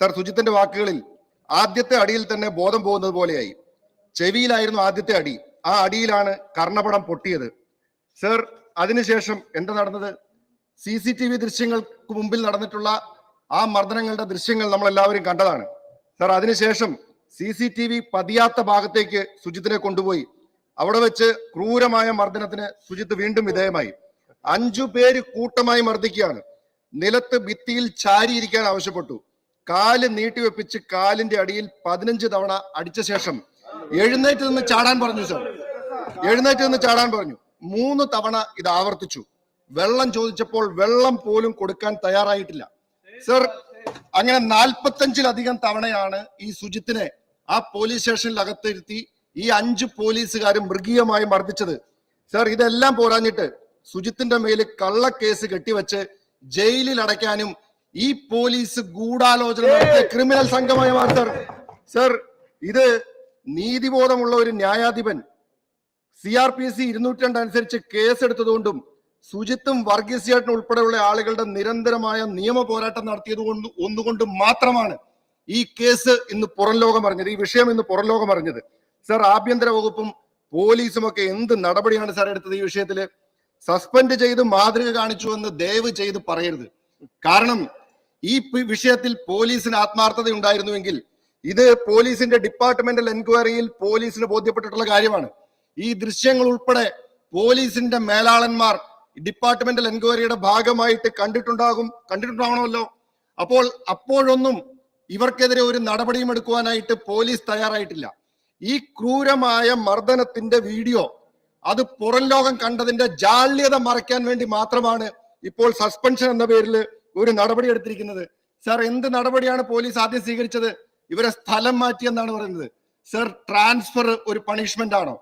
Sir സുജിത്തിന്റെ വാക്കുകളിൽ ആദ്യത്തെ അടിയിൽ തന്നെ ബോധം പോകുന്നത് പോലെയായി. ചെവിയിലായിരുന്നു ആദ്യത്തെ അടി. ആ അടിയിലാണ് കർണപടം പൊട്ടിയത്. സർ അതിനുശേഷം എന്താ നടന്നത്? സി സി ടി വി ദൃശ്യങ്ങൾക്ക് മുമ്പിൽ നടന്നിട്ടുള്ള ആ മർദ്ദനങ്ങളുടെ ദൃശ്യങ്ങൾ നമ്മൾ എല്ലാവരും കണ്ടതാണ്. സർ അതിനുശേഷം സി സി ടി വി പതിയാത്ത ഭാഗത്തേക്ക് സുജിത്തിനെ കൊണ്ടുപോയി. അവിടെ വെച്ച് ക്രൂരമായ മർദ്ദനത്തിന് സുജിത്ത് വീണ്ടും വിധേയമായി. അഞ്ചു പേര് കൂട്ടമായി മർദ്ദിക്കുകയാണ്. നിലത്ത് ഭിത്തിയിൽ ചാരിയിരിക്കാൻ ആവശ്യപ്പെട്ടു. കാൽ നീട്ടിവെപ്പിച്ച് കാലിന്റെ അടിയിൽ പതിനഞ്ച് തവണ അടിച്ച ശേഷം എഴുന്നേറ്റ് നിന്ന് ചാടാൻ പറഞ്ഞു സർ എഴുന്നേറ്റ് നിന്ന് ചാടാൻ പറഞ്ഞു. മൂന്ന് തവണ ഇത് ആവർത്തിച്ചു. വെള്ളം ചോദിച്ചപ്പോൾ വെള്ളം പോലും കൊടുക്കാൻ തയ്യാറായിട്ടില്ല. സർ അങ്ങനെ നാൽപ്പത്തഞ്ചിലധികം തവണയാണ് ഈ സുജിത്തിനെ ആ പോലീസ് സ്റ്റേഷനിൽ അകത്തിരുത്തി ഈ അഞ്ച് പോലീസുകാരും മൃഗീയമായി മർദ്ദിച്ചത്. സർ ഇതെല്ലാം പോരാഞ്ഞിട്ട് സുജിത്തിന്റെ മേൽ കള്ളക്കേസ് കെട്ടിവെച്ച് ജയിലിൽ അടയ്ക്കാനും ഈ പോലീസ് ഗൂഢാലോചന നടത്തിയ ക്രിമിനൽ സംഘമായി മാറി സർ സർ ഇത് നീതിബോധമുള്ള ഒരു ന്യായാധിപൻ. സി ആർ പി സി ഇരുന്നൂറ്റി രണ്ട് അനുസരിച്ച് കേസെടുത്തതുകൊണ്ടും സുജിത്തും വർഗീസ് ഉൾപ്പെടെയുള്ള ആളുകളുടെ നിരന്തരമായ നിയമ പോരാട്ടം നടത്തിയത് കൊണ്ട് ഒന്നുകൊണ്ടും മാത്രമാണ് ഈ കേസ് ഇന്ന് പുറം ലോകം അറിഞ്ഞത് ഈ വിഷയം ഇന്ന് പുറം ലോകം അറിഞ്ഞത്. സർ ആഭ്യന്തര വകുപ്പും പോലീസും ഒക്കെ എന്ത് നടപടിയാണ് സാർ എടുത്തത് ഈ വിഷയത്തിൽ? സസ്പെൻഡ് ചെയ്ത് മാതൃക കാണിച്ചു എന്ന് ദയവ് ചെയ്ത് പറയരുത്. കാരണം ഈ വിഷയത്തിൽ പോലീസിന് ആത്മാർത്ഥത ഉണ്ടായിരുന്നുവെങ്കിൽ ഇത് പോലീസിന്റെ ഡിപ്പാർട്ട്മെന്റൽ എൻക്വയറിയിൽ പോലീസിന് ബോധ്യപ്പെട്ടിട്ടുള്ള കാര്യമാണ്. ഈ ദൃശ്യങ്ങൾ ഉൾപ്പെടെ പോലീസിന്റെ മേലാളന്മാർ ഡിപ്പാർട്ട്മെന്റൽ എൻക്വയറിയുടെ ഭാഗമായിട്ട് കണ്ടിട്ടുണ്ടാകും കണ്ടിട്ടുണ്ടാവണമല്ലോ. അപ്പോൾ അപ്പോഴൊന്നും ഇവർക്കെതിരെ ഒരു നടപടിയും എടുക്കുവാനായിട്ട് പോലീസ് തയ്യാറായിട്ടില്ല. ഈ ക്രൂരമായ മർദ്ദനത്തിന്റെ വീഡിയോ അത് പുറം ലോകം കണ്ടതിന്റെ ജാള്യത മറയ്ക്കാൻ വേണ്ടി മാത്രമാണ് ഇപ്പോൾ സസ്പെൻഷൻ എന്ന പേരിൽ ഒരു നടപടി എടുത്തിരിക്കുന്നത്. സാർ എന്ത് നടപടിയാണ് പോലീസ് ആദ്യം സ്വീകരിച്ചത്? ഇവരെ സ്ഥലം മാറ്റി എന്നാണ് പറയുന്നത്. സർ ട്രാൻസ്ഫർ ഒരു പണിഷ്മെന്റ് ആണോ?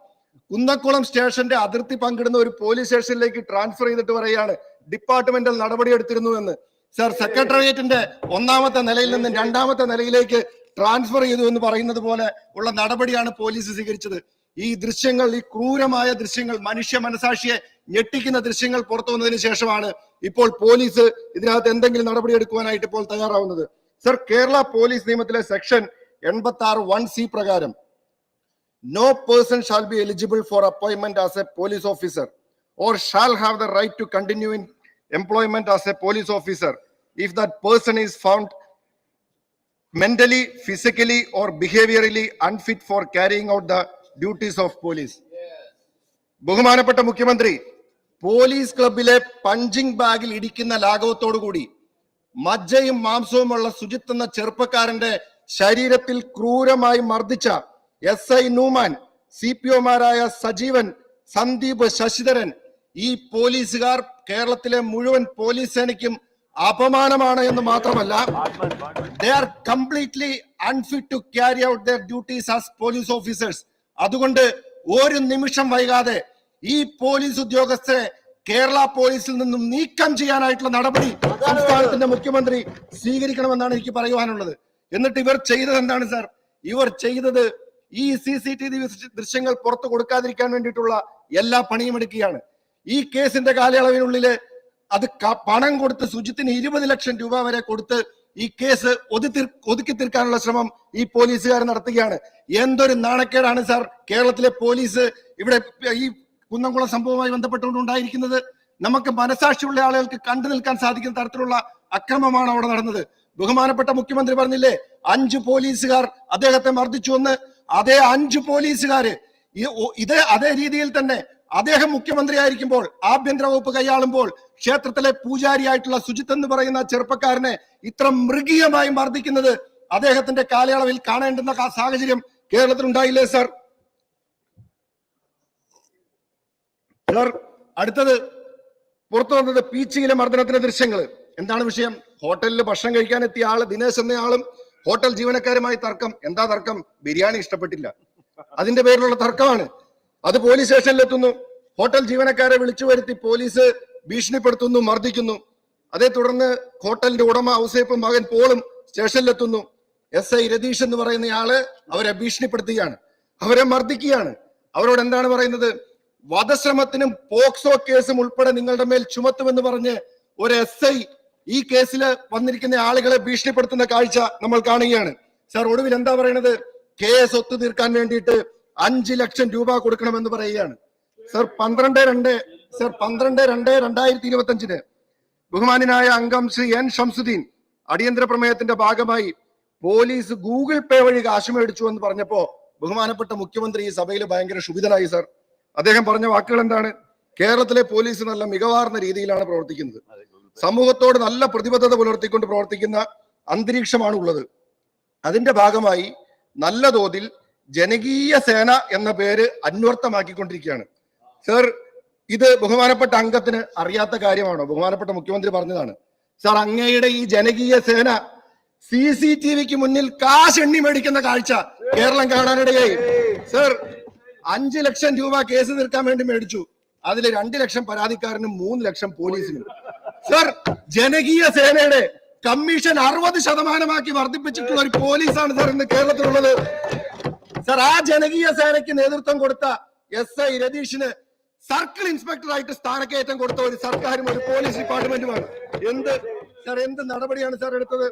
കുന്നക്കുളം സ്റ്റേഷന്റെ അതിർത്തി പങ്കിടുന്ന ഒരു പോലീസ് സ്റ്റേഷനിലേക്ക് ട്രാൻസ്ഫർ ചെയ്തിട്ട് പറയുകയാണ് ഡിപ്പാർട്ട്മെന്റൽ നടപടി എടുത്തിരുന്നു എന്ന്. സർ സെക്രട്ടേറിയറ്റിന്റെ ഒന്നാമത്തെ നിലയിൽ നിന്ന് രണ്ടാമത്തെ നിലയിലേക്ക് ട്രാൻസ്ഫർ ചെയ്തു എന്ന് പറയുന്നത് പോലെ ഉള്ള നടപടിയാണ് പോലീസ് സ്വീകരിച്ചത്. ഈ ദൃശ്യങ്ങൾ ഈ ക്രൂരമായ ദൃശ്യങ്ങൾ മനുഷ്യ മനസാക്ഷിയെ ഞെട്ടിക്കുന്ന ദൃശ്യങ്ങൾ പുറത്തു വന്നതിന് ശേഷമാണ് ഇപ്പോൾ പോലീസ് ഇതിനകത്ത് എന്തെങ്കിലും നടപടി എടുക്കുവാനായിട്ട് ഇപ്പോൾ തയ്യാറാവുന്നത്. സർ കേരള പോലീസ് നിയമത്തിലെ സെക്ഷൻ എൺപത്തി ആറ് വൺ സി പ്രകാരം no person shall be eligible for അപ്പോയിൻമെന്റ് as a police officer or shall have the right to continue in employment as a police officer if that person is found mentally physically or behaviourally unfit for carrying out the duties of police ബഹുമാനപ്പെട്ട മുഖ്യമന്ത്രി police ക്ലബിലെ punching ബാഗിൽ ഇടിക്കുന്ന ലാഘവത്തോടു കൂടി മജ്ജയും മാംസവുമുള്ള സുജിത്ത് എന്ന ചെറുപ്പക്കാരന്റെ ശരീരത്തിൽ ക്രൂരമായി മർദ്ദിച്ച S I Nooman C P ഒമാരായ Sajeevan Sandeep Sasidharan ഈ പോലീസുകാർ കേരളത്തിലെ മുഴുവൻ പോലീസ് സേനയ്ക്കും അപമാനമാണ് എന്ന് മാത്രമല്ല they are completely unfit to carry out their duties as police officers അതുകൊണ്ട് ഒരു നിമിഷം വൈകാതെ ഈ പോലീസ് ഉദ്യോഗസ്ഥരെ കേരള പോലീസിൽ നിന്നും നീക്കം ചെയ്യാനായിട്ടുള്ള നടപടി സംസ്ഥാനത്തിന്റെ മുഖ്യമന്ത്രി സ്വീകരിക്കണമെന്നാണ് എനിക്ക് പറയുവാനുള്ളത്. എന്നിട്ട് ഇവർ ചെയ്തത് എന്താണ് സാർ? ഇവർ ചെയ്തത് ഈ സി സി ടി വി ദൃശ്യങ്ങൾ പുറത്തു കൊടുക്കാതിരിക്കാൻ വേണ്ടിയിട്ടുള്ള എല്ലാ പണിയും എടുക്കുകയാണ്. ഈ കേസിന്റെ കാലയളവിനുള്ളിൽ അത് പണം കൊടുത്ത് സുജിത്തിന് ഇരുപത് ലക്ഷം രൂപ വരെ കൊടുത്ത് ഈ കേസ് ഒതുക്കി ഒതുക്കി തീർക്കാനുള്ള ശ്രമം ഈ പോലീസുകാർ നടത്തുകയാണ്. എന്തൊരു നാണക്കേടാണ് സാർ? കേരളത്തിലെ പോലീസ് ഇവിടെ ഈ കുന്നംകുളം സംഭവവുമായി ബന്ധപ്പെട്ടുകൊണ്ട് ഉണ്ടായിരിക്കുന്നത് നമുക്ക് മനസാക്ഷിയുള്ള ആളുകൾക്ക് കണ്ടു നിൽക്കാൻ സാധിക്കുന്ന തരത്തിലുള്ള അക്രമമാണ് അവിടെ നടന്നത്. ബഹുമാനപ്പെട്ട മുഖ്യമന്ത്രി പറഞ്ഞില്ലേ അഞ്ചു പോലീസുകാർ അദ്ദേഹത്തെ മർദ്ദിച്ചു എന്ന്. അതേ അഞ്ചു പോലീസുകാര് ഇത് ഇതേ അതേ രീതിയിൽ തന്നെ അദ്ദേഹം മുഖ്യമന്ത്രി ആയിരിക്കുമ്പോൾ ആഭ്യന്തര വകുപ്പ് കൈയാളുമ്പോൾ ക്ഷേത്രത്തിലെ പൂജാരിയായിട്ടുള്ള സുജിത്ത് എന്ന് പറയുന്ന ചെറുപ്പക്കാരനെ ഇത്ര മൃഗീയമായി മർദ്ദിക്കുന്നത് അദ്ദേഹത്തിന്റെ കാലയളവിൽ കാണേണ്ടുന്ന സാഹചര്യം കേരളത്തിൽ ഉണ്ടായില്ലേ സാർ? അടുത്തത് പുറത്തു വന്നത് പീച്ചിയിലെ മർദ്ദനത്തിന്റെ ദൃശ്യങ്ങൾ. എന്താണ് വിഷയം? ഹോട്ടലിൽ ഭക്ഷണം കഴിക്കാൻ എത്തിയ ആൾ ദിനേശ് എന്നയാളും ഹോട്ടൽ ജീവനക്കാരുമായി തർക്കം. എന്താ തർക്കം? ബിരിയാണി ഇഷ്ടപ്പെട്ടില്ല. അതിന്റെ പേരിലുള്ള തർക്കമാണ്. അത് പോലീസ് സ്റ്റേഷനിൽ എത്തുന്നു ഹോട്ടൽ ജീവനക്കാരെ വിളിച്ചു വരുത്തി പോലീസ് ഭീഷണിപ്പെടുത്തുന്നു മർദ്ദിക്കുന്നു. അതേ തുടർന്ന് ഹോട്ടലിന്റെ ഉടമ ഔസേപ്പും മകൻ പോളും സ്റ്റേഷനിലെത്തുന്നു. എസ് ഐ രതീഷ് എന്ന് പറയുന്നയാൾ അവരെ ഭീഷണിപ്പെടുത്തുകയാണ്. അവരെ മർദ്ദിക്കുകയാണ്. അവരോട് എന്താണ് പറയുന്നത്? വധശ്രമത്തിനും പോക്സോ കേസും ഉൾപ്പെടെ നിങ്ങളുടെ മേൽ ചുമത്തുമെന്ന് പറഞ്ഞ് ഒരു എസ് ഐ ഈ കേസിൽ വന്നിരിക്കുന്ന ആളുകളെ ഭീഷണിപ്പെടുത്തുന്ന കാഴ്ച നമ്മൾ കാണുകയാണ്. സാർ ഒടുവിൽ എന്താ പറയുന്നത് കേസ് ഒത്തു തീർക്കാൻ വേണ്ടിയിട്ട് അഞ്ച് ലക്ഷം രൂപ കൊടുക്കണമെന്ന് പറയുകയാണ്. സർ പന്ത്രണ്ട് രണ്ട് സർ പന്ത്രണ്ട് രണ്ട് രണ്ടായിരത്തി ഇരുപത്തി അഞ്ചിന് ബഹുമാനായ അംഗം ശ്രീ എൻ ഷംസുദ്ദീൻ അടിയന്തര പ്രമേയത്തിന്റെ ഭാഗമായി പോലീസ് ഗൂഗിൾ പേ വഴി കാശ് മേടിച്ചു എന്ന് പറഞ്ഞപ്പോ ബഹുമാനപ്പെട്ട മുഖ്യമന്ത്രി ഈ സഭയിൽ ഭയങ്കര ക്ഷുഭിതനായി സർ. അദ്ദേഹം പറഞ്ഞ വാക്കുകൾ എന്താണ്? കേരളത്തിലെ പോലീസ് നല്ല മികവാർന്ന രീതിയിലാണ് പ്രവർത്തിക്കുന്നത്. സമൂഹത്തോട് നല്ല പ്രതിബദ്ധത പുലർത്തിക്കൊണ്ട് പ്രവർത്തിക്കുന്ന അന്തരീക്ഷമാണ് ഉള്ളത്. അതിന്റെ ഭാഗമായി നല്ല തോതിൽ ജനകീയ സേന എന്ന പേര് അന്വർത്ഥമാക്കിക്കൊണ്ടിരിക്കുകയാണ്. സർ ഇത് ബഹുമാനപ്പെട്ട അംഗത്തിന് അറിയാത്ത കാര്യമാണോ? ബഹുമാനപ്പെട്ട മുഖ്യമന്ത്രി പറഞ്ഞതാണ്. സർ അങ്ങയുടെ ഈ ജനകീയ സേന സി സി ടി വിക്ക് മുന്നിൽ കാശ് എണ്ണി മേടിക്കുന്ന കാഴ്ച കേരളം കാണാനിടയായി. സർ അഞ്ചു ലക്ഷം രൂപ കേസ് തീർക്കാൻ വേണ്ടി മേടിച്ചു. അതിൽ രണ്ട് ലക്ഷം പരാതിക്കാരനും മൂന്ന് ലക്ഷം പോലീസിനും. സർ ജനകീയ സേനയുടെ കമ്മീഷൻ അറുപത് ശതമാനമാക്കി വർദ്ധിപ്പിച്ചിട്ടുള്ള ഒരു പോലീസാണ് സർ ഇന്ന് കേരളത്തിലുള്ളത്. സർ ആ ജനകീയ സേനയ്ക്ക് നേതൃത്വം കൊടുത്ത എസ് ഐ രതീഷിന് സർക്കിൾ ഇൻസ്പെക്ടറായിട്ട് സ്ഥാനക്കയറ്റം കൊടുത്ത ഒരു സർക്കാരും ഒരു പോലീസ് ഡിപ്പാർട്ട്മെന്റുമാണ്. എന്ത് സർ എന്ത് നടപടിയാണ് സർ എടുത്തത്?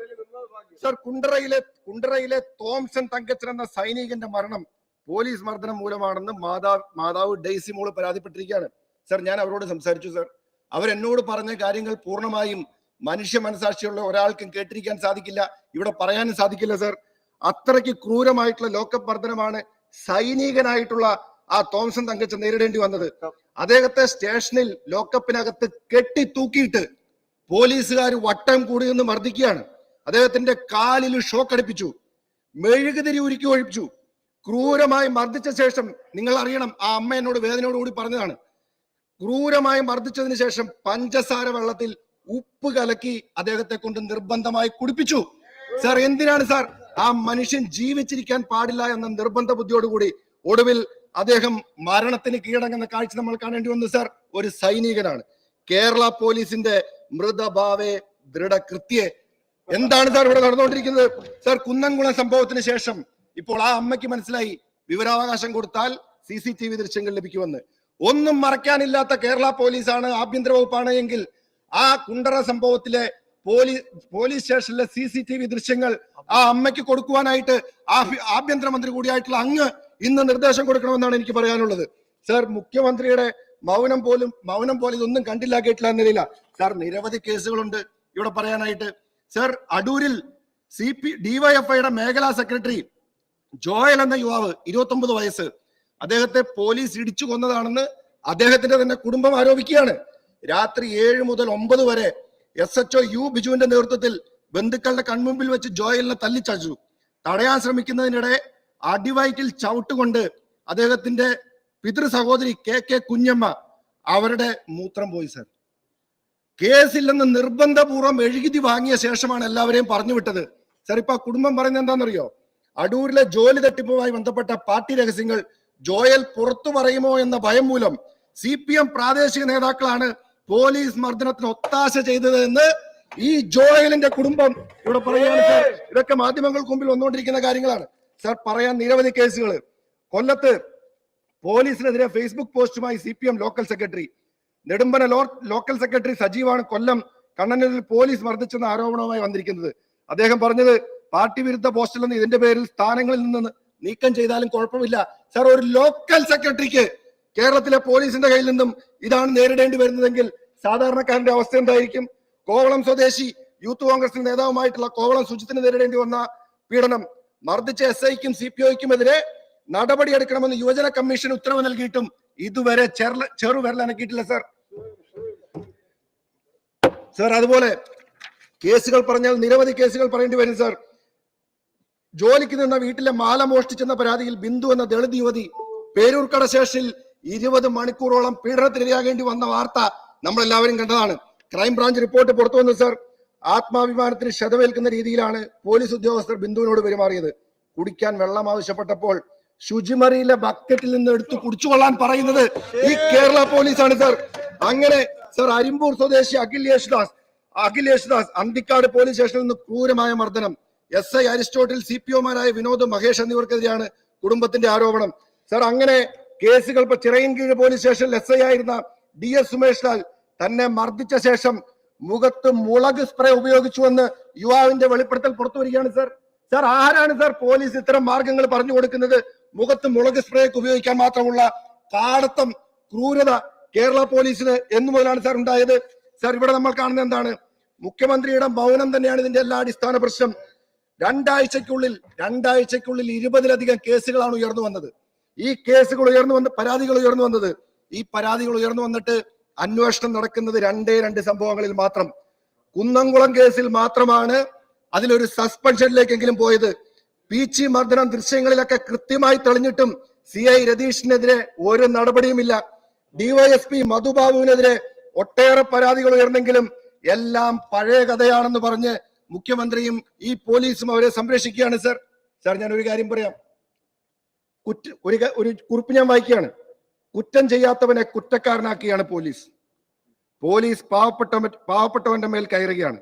സർ കുണ്ടറയിലെ കുണ്ടറയിലെ തോംസൺ തങ്കച്ചൻ എന്ന സൈനികന്റെ മരണം പോലീസ് മർദ്ദനം മൂലമാണെന്ന് മാതാവ് മാതാവ് ഡെയ്സി മോൾ പരാതിപ്പെട്ടിരിക്കുകയാണ്. സർ ഞാൻ അവരോട് സംസാരിച്ചു സർ. അവരെന്നോട് പറഞ്ഞ കാര്യങ്ങൾ പൂർണമായും മനുഷ്യ മനസാക്ഷിയുള്ള ഒരാൾക്കും കേട്ടിരിക്കാൻ സാധിക്കില്ല. ഇവിടെ പറയാനും സാധിക്കില്ല സാർ. അത്രയ്ക്ക് ക്രൂരമായിട്ടുള്ള ലോക്കപ്പ് മർദ്ദനമാണ് സൈനികനായിട്ടുള്ള ആ തോംസൺ തങ്കച്ചൻ നേരിടേണ്ടി വന്നത്. അദ്ദേഹത്തെ സ്റ്റേഷനിൽ ലോക്കപ്പിനകത്ത് കെട്ടി തൂക്കിയിട്ട് പോലീസുകാർ വട്ടം കൂടി നിന്ന് മർദ്ദിക്കുകയാണ്. അദ്ദേഹത്തിന്റെ കാലിൽ ഷോക്ക് അടിപ്പിച്ചു. മെഴുകുതിരി ഉരുക്കി ഒഴിപ്പിച്ചു. ക്രൂരമായി മർദ്ദിച്ച ശേഷം നിങ്ങൾ അറിയണം ആ അമ്മ എന്നോട് വേദനയോട് കൂടി പറഞ്ഞതാണ്. ക്രൂരമായി മർദ്ദിച്ചതിന് ശേഷം പഞ്ചസാര വെള്ളത്തിൽ ഉപ്പ് കലക്കി അദ്ദേഹത്തെ കൊണ്ട് നിർബന്ധമായി കുടിപ്പിച്ചു. സാർ എന്തിനാണ് സാർ ആ മനുഷ്യൻ ജീവിച്ചിരിക്കാൻ പാടില്ല എന്ന നിർബന്ധ ബുദ്ധിയോടുകൂടി ഒടുവിൽ അദ്ദേഹം മരണത്തിന് കീഴടങ്ങുന്ന കാഴ്ച നമ്മൾ കാണേണ്ടി വന്നു സാർ. ഒരു സൈനികനാണ്. കേരള പോലീസിന്റെ മൃതഭാവെ ദൃഢകൃത്യെ. എന്താണ് സാർ ഇവിടെ നടന്നുകൊണ്ടിരിക്കുന്നത്? സാർ കുന്നംകുളം സംഭവത്തിന് ശേഷം ഇപ്പോൾ ആ അമ്മയ്ക്ക് മനസ്സിലായി. വിവരാവകാശം കൊടുത്താൽ സി സി ടി വി ദൃശ്യങ്ങൾ ലഭിക്കുമെന്ന്. ഒന്നും മറയ്ക്കാനില്ലാത്ത കേരള പോലീസാണ് ആഭ്യന്തര വകുപ്പാണ് എങ്കിൽ ആ കുണ്ടറ സംഭവത്തിലെ പോലീസ് പോലീസ് സ്റ്റേഷനിലെ സി സി ടി വി ദൃശ്യങ്ങൾ ആ അമ്മയ്ക്ക് കൊടുക്കുവാനായിട്ട് ആഭ്യ- ആഭ്യന്തരമന്ത്രി കൂടിയായിട്ടുള്ള അങ്ങ് ഇന്ന് നിർദ്ദേശം കൊടുക്കണമെന്നാണ് എനിക്ക് പറയാനുള്ളത്. സർ മുഖ്യമന്ത്രിയുടെ മൗനം പോലും മൗനം പോലെ ഇതൊന്നും കണ്ടില്ല കേട്ടില്ല എന്നില്ല സാർ നിരവധി കേസുകളുണ്ട് ഇവിടെ പറയാനായിട്ട്. സർ അടൂരിൽ സി പി ഡിവൈഎഫ്ഐയുടെ മേഖലാ സെക്രട്ടറി ജോയൽ എന്ന യുവാവ് ഇരുപത്തി ഒമ്പത് വയസ്സ്. അദ്ദേഹത്തെ പോലീസ് ഇടിച്ചു കൊന്നതാണെന്ന് അദ്ദേഹത്തിന്റെ തന്നെ കുടുംബം ആരോപിക്കുകയാണ്. രാത്രി ഏഴ് മുതൽ ഒമ്പത് വരെ എസ് എച്ച് യു ബിജുവിന്റെ നേതൃത്വത്തിൽ ബന്ധുക്കളുടെ കൺമുമ്പിൽ വെച്ച് ജോയലിനെ തല്ലിച്ചു തടയാൻ ശ്രമിക്കുന്നതിനിടെ അടിവയറ്റിൽ ചവിട്ടുകൊണ്ട് അദ്ദേഹത്തിന്റെ പിതൃ സഹോദരി കെ കെ കുഞ്ഞമ്മ അവരുടെ മൂത്രം പോയി സർ. കേസില്ലെന്ന് നിർബന്ധപൂർവം എഴുതി വാങ്ങിയ ശേഷമാണ് എല്ലാവരെയും പറഞ്ഞു വിട്ടത് സർ ഇപ്പൊ കുടുംബം പറയുന്നത് എന്താണെന്നറിയോ? അടൂരിലെ ജോലി തട്ടിപ്പുമായി ബന്ധപ്പെട്ട പാർട്ടി രഹസ്യങ്ങൾ ജോയൽ പുറത്തു പറയുമോ എന്ന ഭയം മൂലം സി പി എം പ്രാദേശിക നേതാക്കളാണ് പോലീസ് മർദ്ദനത്തിന് ഒത്താശ ചെയ്തത് എന്ന് ഈ ജോയലിന്റെ കുടുംബം ഇവിടെ പറയുകയാണ് സാർ. ഇതൊക്കെ മാധ്യമങ്ങൾക്ക് മുമ്പിൽ വന്നുകൊണ്ടിരിക്കുന്ന കാര്യങ്ങളാണ്. സാർ പറയാൻ നിരവധി കേസുകൾ കൊല്ലത്ത് പോലീസിനെതിരെ Facebook പോസ്റ്റുമായി C P M local secretary. Nedumpana law local secretary സജീവാണ് കൊല്ലം കണ്ണനൂരിൽ പോലീസ് മർദ്ദിച്ചെന്ന ആരോപണവുമായി വന്നിരിക്കുന്നത്. അദ്ദേഹം പറഞ്ഞത് പാർട്ടി വിരുദ്ധ പോസ്റ്റിൽ നിന്ന് ഇതിന്റെ പേരിൽ സ്ഥാനങ്ങളിൽ നിന്ന് നീക്കം ചെയ്താലും കുഴപ്പമില്ല. സാർ ഒരു ലോക്കൽ സെക്രട്ടറിക്ക് കേരളത്തിലെ പോലീസിന്റെ കയ്യിൽ നിന്നും ഇതാണ് നേരിടേണ്ടി വരുന്നതെങ്കിൽ സാധാരണക്കാരന്റെ അവസ്ഥ എന്തായിരിക്കും? കോവളം സ്വദേശി യൂത്ത് കോൺഗ്രസിന്റെ നേതാവുമായിട്ടുള്ള കോവളം സുജിത്തിന് നേരിടേണ്ടി വന്ന പീഡനം മർദ്ദിച്ച എസ് ഐക്കും സി പി ഒക്കുമെതിരെ നടപടിയെടുക്കണമെന്ന് യുവജന കമ്മീഷൻ ഉത്തരവ് നൽകിയിട്ടും ഇതുവരെ ചെറു ചെറുവിരലനക്കിയിട്ടില്ല സാർ. സാർ അതുപോലെ കേസുകൾ പറഞ്ഞാൽ നിരവധി കേസുകൾ പറയേണ്ടി വരും സാർ. ജോലിക്ക് നിന്ന വീട്ടിലെ മാല മോഷ്ടിച്ചെന്ന പരാതിയിൽ ബിന്ദു എന്ന ദളിത് യുവതി പേരൂർക്കട സ്റ്റേഷനിൽ ഇരുപത് മണിക്കൂറോളം പീഡനത്തിനിരയാകേണ്ടി വന്ന വാർത്ത നമ്മളെല്ലാവരും കണ്ടതാണ്. ക്രൈംബ്രാഞ്ച് റിപ്പോർട്ട് പുറത്തു വന്നു സർ ആത്മാഭിമാനത്തിന് ക്ഷതമേൽക്കുന്ന രീതിയിലാണ് പോലീസ് ഉദ്യോഗസ്ഥർ ബിന്ദുവിനോട് പെരുമാറിയത്. കുടിക്കാൻ വെള്ളം ആവശ്യപ്പെട്ടപ്പോൾ ശുചിമറിയിലെ ബക്കറ്റിൽ നിന്ന് എടുത്ത് കുടിച്ചുകൊള്ളാൻ പറയുന്നത് ഈ കേരള പോലീസാണ് സർ അങ്ങനെ സർ അരിമ്പൂർ സ്വദേശി അഖിൽ യേശുദാസ് അഖിൽ യേശുദാസ് അന്തിക്കാട് പോലീസ് സ്റ്റേഷനിൽ നിന്ന് ക്രൂരമായ മർദ്ദനം. S I Aristotle C P ഒമാരായ Vinod Mahesh എന്നിവർക്കെതിരെയാണ് കുടുംബത്തിന്റെ ആരോപണം. സാർ അങ്ങനെ കേസുകൾ ഇപ്പൊ ചിറയൻകീഴ് പോലീസ് സ്റ്റേഷനിൽ എസ് ഐ ആയിരുന്ന ഡി എസ് സുമേഷ് ലാൽ തന്നെ മർദ്ദിച്ച ശേഷം മുഖത്ത് മുളക് സ്പ്രേ ഉപയോഗിച്ചുവെന്ന് യുവാവിന്റെ വെളിപ്പെടുത്തൽ പുറത്തു വരികയാണ് സർ. സർ ആരാണ് സർ പോലീസ് ഇത്തരം മാർഗങ്ങൾ പറഞ്ഞു കൊടുക്കുന്നത്? മുഖത്ത് മുളക് സ്പ്രേ ഉപയോഗിക്കാൻ മാത്രമുള്ള കാടത്തം ക്രൂരത കേരള പോലീസിന് എന്നു മുതലാണ് സാർ ഉണ്ടായത്. സാർ ഇവിടെ നമ്മൾ കാണുന്നത് എന്താണ്? മുഖ്യമന്ത്രിയുടെ മൗനം തന്നെയാണ് ഇതിന്റെ എല്ലാ അടിസ്ഥാന പ്രശ്നം. രണ്ടാഴ്ചക്കുള്ളിൽ രണ്ടാഴ്ചക്കുള്ളിൽ ഇരുപതിലധികം കേസുകളാണ് ഉയർന്നു വന്നത്. ഈ കേസുകൾ ഉയർന്നു വന്ന് പരാതികൾ ഉയർന്നു വന്നത് ഈ പരാതികൾ ഉയർന്നു വന്നിട്ട് അന്വേഷണം നടക്കുന്നത് രണ്ടേ രണ്ട് സംഭവങ്ങളിൽ മാത്രം. കുന്നംകുളം കേസിൽ മാത്രമാണ് അതിലൊരു സസ്പെൻഷനിലേക്കെങ്കിലും പോയത്. പീച്ചി മർദ്ദനം ദൃശ്യങ്ങളിലൊക്കെ കൃത്യമായി തെളിഞ്ഞിട്ടും സി. ഐ. രതീഷിനെതിരെ ഒരു നടപടിയുമില്ല. ഡിവൈഎസ്പി മധുബാബുവിനെതിരെ ഒട്ടേറെ പരാതികൾ ഉയർന്നെങ്കിലും എല്ലാം പഴയ കഥയാണെന്ന് പറഞ്ഞ് മുഖ്യമന്ത്രിയും ഈ പോലീസും അവരെ സംരക്ഷിക്കുകയാണ് സർ. സാർ ഞാൻ ഒരു കാര്യം പറയാം. കുറ്റ ഒരു ഒരു കുറിപ്പ് ഞാൻ വായിക്കുകയാണ്. കുറ്റം ചെയ്യാത്തവനെ കുറ്റക്കാരനാക്കുകയാണ് പോലീസ്. പോലീസ് പാവപ്പെട്ട പാവപ്പെട്ടവന്റെ മേൽ കയറുകയാണ്.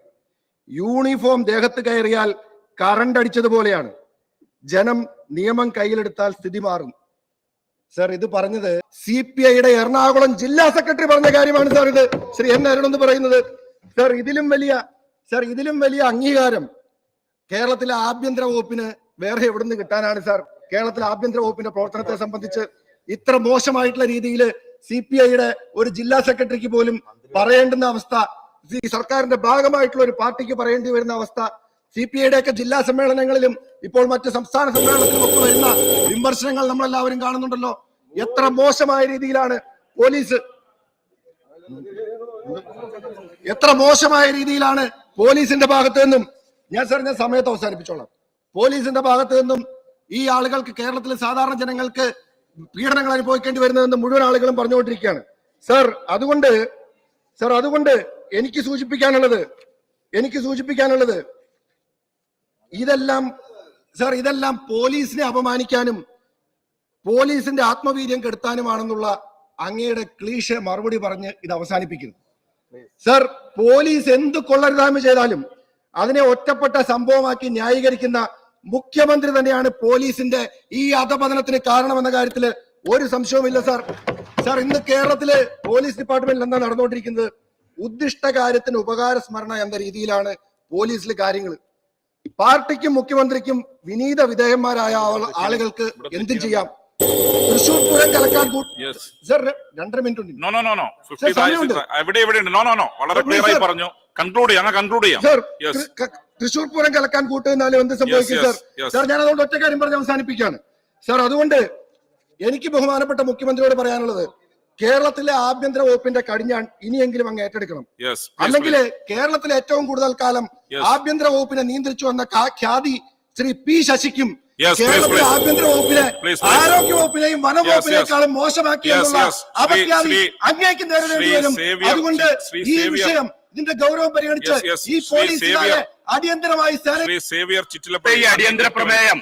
യൂണിഫോം ദേഹത്ത് കയറിയാൽ കറണ്ട് അടിച്ചതുപോലെയാണ്. ജനം നിയമം കയ്യിലെടുത്താൽ സ്ഥിതി മാറും. സർ ഇത് പറഞ്ഞത് സി പി ഐയുടെ എറണാകുളം ജില്ലാ സെക്രട്ടറി പറഞ്ഞ കാര്യമാണ് സാർ ഇത്. ശ്രീ എൻ അരുൺ എന്ന് പറയുന്നത്. സർ ഇതിലും വലിയ സർ ഇതിലും വലിയ അംഗീകാരം കേരളത്തിലെ ആഭ്യന്തര വകുപ്പിന് വേറെ എവിടെ നിന്ന് കിട്ടാനാണ് സാർ? കേരളത്തിലെ ആഭ്യന്തര വകുപ്പിന്റെ പ്രവർത്തനത്തെ സംബന്ധിച്ച് ഇത്ര മോശമായിട്ടുള്ള രീതിയിൽ സി പി ഐയുടെ ഒരു ജില്ലാ സെക്രട്ടറിക്ക് പോലും പറയേണ്ടുന്ന അവസ്ഥ ഈ സർക്കാരിന്റെ ഭാഗമായിട്ടുള്ള ഒരു പാർട്ടിക്ക് പറയേണ്ടി വരുന്ന അവസ്ഥ സി പി ഐയുടെ ഒക്കെ ജില്ലാ സമ്മേളനങ്ങളിലും ഇപ്പോൾ മറ്റ് സംസ്ഥാന സമ്മേളനത്തിലും ഒക്കെ വരുന്ന വിമർശനങ്ങൾ നമ്മളെല്ലാവരും കാണുന്നുണ്ടല്ലോ. എത്ര മോശമായ രീതിയിലാണ് പോലീസ് എത്ര മോശമായ രീതിയിലാണ് പോലീസിന്റെ ഭാഗത്ത് നിന്നും ഞാൻ സാർ ഞാൻ സമയത്ത് അവസാനിപ്പിച്ചോളാം. പോലീസിന്റെ ഭാഗത്ത് നിന്നും ഈ ആളുകൾക്ക് കേരളത്തിലെ സാധാരണ ജനങ്ങൾക്ക് പീഡനങ്ങൾ അനുഭവിക്കേണ്ടി വരുന്നതെന്ന് മുഴുവൻ ആളുകളും പറഞ്ഞുകൊണ്ടിരിക്കുകയാണ്. സർ അതുകൊണ്ട് സർ അതുകൊണ്ട് എനിക്ക് സൂചിപ്പിക്കാനുള്ളത് എനിക്ക് സൂചിപ്പിക്കാനുള്ളത് ഇതെല്ലാം സർ ഇതെല്ലാം പോലീസിനെ അപമാനിക്കാനും പോലീസിന്റെ ആത്മവീര്യം കെടുത്താനുമാണെന്നുള്ള അങ്ങയുടെ ക്ലീശ മറുപടി പറഞ്ഞ് ഇത് അവസാനിപ്പിക്കുന്നു. സർ പോലീസ് എന്ത് കൊള്ളരുതായ്മ ചെയ്താലും അതിനെ ഒറ്റപ്പെട്ട സംഭവമാക്കി ന്യായീകരിക്കുന്ന മുഖ്യമന്ത്രി തന്നെയാണ് പോലീസിന്റെ ഈ അധപതനത്തിന് കാരണമെന്ന കാര്യത്തിൽ ഒരു സംശയവുമില്ല സർ സാർ ഇന്ന് കേരളത്തിലെ പോലീസ് ഡിപ്പാർട്ട്മെന്റിൽ എന്താ നടന്നുകൊണ്ടിരിക്കുന്നത്? ഉദ്ദിഷ്ട കാര്യത്തിന് ഉപകാര സ്മരണ എന്ന രീതിയിലാണ് പോലീസിലെ കാര്യങ്ങൾ പാർട്ടിക്കും മുഖ്യമന്ത്രിക്കും വിനീത വിധേയന്മാരായ ആളുകൾക്ക് എന്തും ചെയ്യാം. തൃശൂർ പൂരം കലക്കാൻ സർ രണ്ടര മിനിറ്റ് ഉണ്ട്. No no no no. എവിടെ എവിടെ ഉണ്ട്? നോ നോ നോ വളരെ ക്ലിയർ ആയി പറഞ്ഞു. കൺക്ലൂഡ് ചെയ്യാം കൺക്ലൂഡ് ചെയ്യാം. സർ തൃശൂർ പൂരം കലക്കാൻ കൂട്ടുന്നാലും എന്ത് സംഭവിക്കും സർ സർ ഞാൻ അതുകൊണ്ട് ഒറ്റ കാര്യം പറഞ്ഞ് അവസാനിപ്പിക്കുകയാണ് സർ അതുകൊണ്ട് എനിക്ക് ബഹുമാനപ്പെട്ട മുഖ്യമന്ത്രിയോട് പറയാനുള്ളത് കേരളത്തിലെ ആഭ്യന്തര വകുപ്പിന്റെ കടിഞ്ഞാൻ ഇനിയെങ്കിലും അങ്ങ് ഏറ്റെടുക്കണം. അല്ലെങ്കിൽ കേരളത്തിലെ ഏറ്റവും കൂടുതൽ കാലം ആഭ്യന്തര വകുപ്പിനെ നിയന്ത്രിച്ചു വന്ന ഖ്യാതി ശ്രീ പി ശശിക്കും കേരളത്തിലെ please. ആഭ്യന്തര വകുപ്പിനെ. ആരോഗ്യ വകുപ്പിനെയും വനം വകുപ്പിനേക്കാളും മോശമാക്കി എന്നുള്ള. അപഖ്യാതി അങ്ങേക്ക് നേരിടേണ്ടി വരും അതുകൊണ്ട് ഈ വിഷയം ഇതിന്റെ ഗൗരവം പരിഗണിച്ച്. ഈ പോലീസുകാരെ അടിയന്തരമായി അടിയന്തര പ്രമേയം